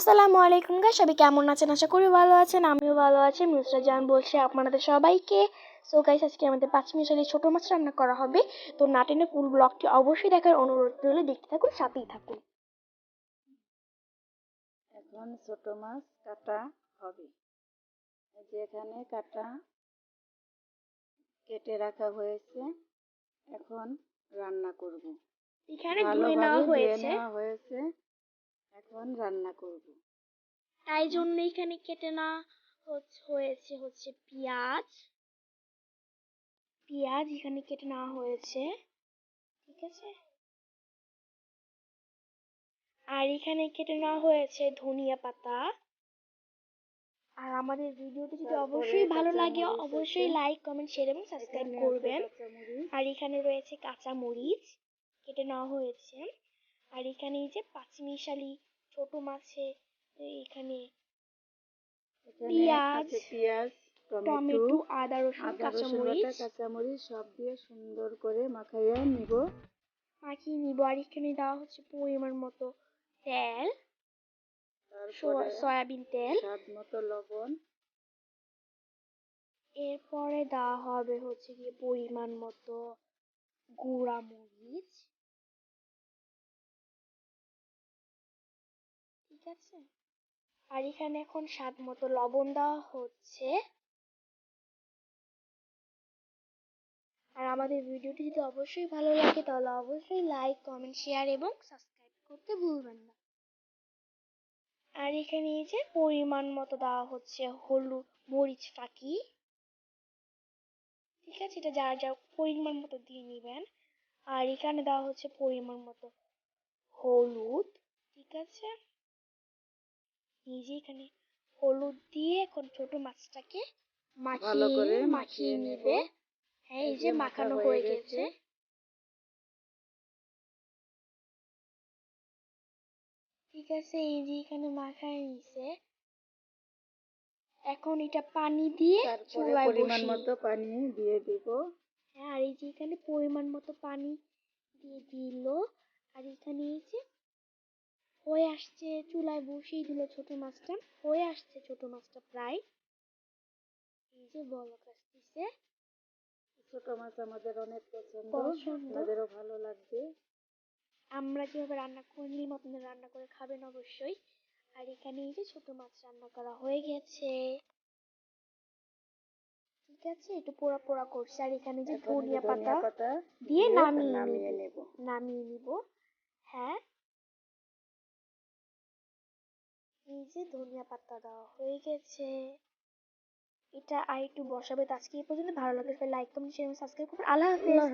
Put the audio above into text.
আসসালামু আলাইকুম গাইস সবাই কেমন আছেন? আশা করি ভালো আছেন আমিও ভালো আছি। নুসরা জান বলছি আপনাদের সবাইকে। সো গাইস আজকে আমাদের পাঁচ মিশালি ছোট মাছ রান্না করা হবে। তো নাটেনে ফুল ব্লগটি অবশ্যই দেখার অনুরোধ রইল। দেখতে থাকুন সাথেই থাকুন। এখন ছোট মাছ কাটা হবে। এই যে এখানে কাটা কেটে রাখা হয়েছে। এখন রান্না করব। এখানে ধুয়ে নেওয়া হয়েছে। এখন রান্না করব। তাই জন্য এখানে কেটে না হয়েছে হচ্ছে পেঁয়াজ। পেঁয়াজ এখানে কেটে নেওয়া হয়েছে ঠিক আছে? আর এখানে কেটে নেওয়া হয়েছে ধনিয়া পাতা। আর আমাদের ভিডিওটি যদি অবশ্যই ভালো লাগে অবশ্যই লাইক কমেন্ট শেয়ার এবং সাবস্ক্রাইব করবেন। আর এখানে রয়েছে কাঁচা মরিচ কেটে নেওয়া হয়েছে। আর এখানে এই যে পাঁচমিশালি ছোট মাছে এখানে পেঁয়াজ, পেঁয়াজ টমেটো আদা রসুন কাঁচামরিচ। কাঁচামরিচ সব দিয়ে সুন্দর করে মাখাইয়া নিব। মাখিয়ে নিব। আর এখানে দেওয়া হচ্ছে পরিমাণ মতো তেল সয়াবিন তেল। স্বাদ মতো লবণ। এরপরে দেওয়া হবে হচ্ছে গিয়ে পরিমাণ মতো গুঁড়া মরিচ। ঠিক আছে? আর এখানে এখন স্বাদ মতো লবণ দেওয়া হচ্ছে। আর আমাদের ভিডিওটি যদি অবশ্যই ভালো লাগে, তাহলে অবশ্যই লাইক কমেন্ট শেয়ার এবং সাবস্ক্রাইব করতে ভুলবেন না। আর এখানে এই যে পরিমাণ মতো দেওয়া হচ্ছে হলুদ মরিচ ফাঁকি। ঠিক আছে, এটা যার যা পরিমাণ মতো দিয়ে নেবেন। আর এখানে দেওয়া হচ্ছে পরিমাণ মতো হলুদ। ঠিক আছে? এই যে এখানে হলুদ দিয়ে এখন ছোট মাছটাকে ভালো করে মাখিয়ে মাখিয়ে মাখিয়ে নেবে। হ্যাঁ এই যে মাখানো হয়ে গেছে। গেছে। ঠিক আছে এই যে এখানে মাখায় নিছে। এখন এটা পানি দিয়ে তারপরে চুলায় পরিমাণ বসিয়ে মতো পানি দিয়ে দিব। হ্যাঁ আর এই যে এখানে পরিমাণ মতো পানি দিয়ে দিল। আর এখানে এই যে হয়ে আসছে চুলায় বসিয়ে দিল ছোট মাছটা। হয়ে আসছে ছোট মাছটা প্রায়। এই যে বলক আসতেছে ছোট মাছ আমাদের অনেক পছন্দ। আপনাদেরও ভালো লাগবে। আমরা যেভাবে রান্না করে নিলাম আপনারা রান্না করে খাবেন অবশ্যই। আর এখানে এই যে ছোট মাছ রান্না করা হয়ে গেছে। ঠিক আছে একটু পোড়া পোড়া করছে। আর এখানে যে ধনিয়া পাতা দিয়ে নামিয়ে নেব। নামিয়ে নিব। হ্যাঁ এই যে ধনিয়া পাতা দেওয়া হয়ে গেছে। এটা আর একটু বসাবে। তো আজকে এই পর্যন্ত। ভালো লাগে লাইক কমেন্ট শেয়ার সাবস্ক্রাইব করবেন। আল্লাহ হাফেজ। আল্লাহ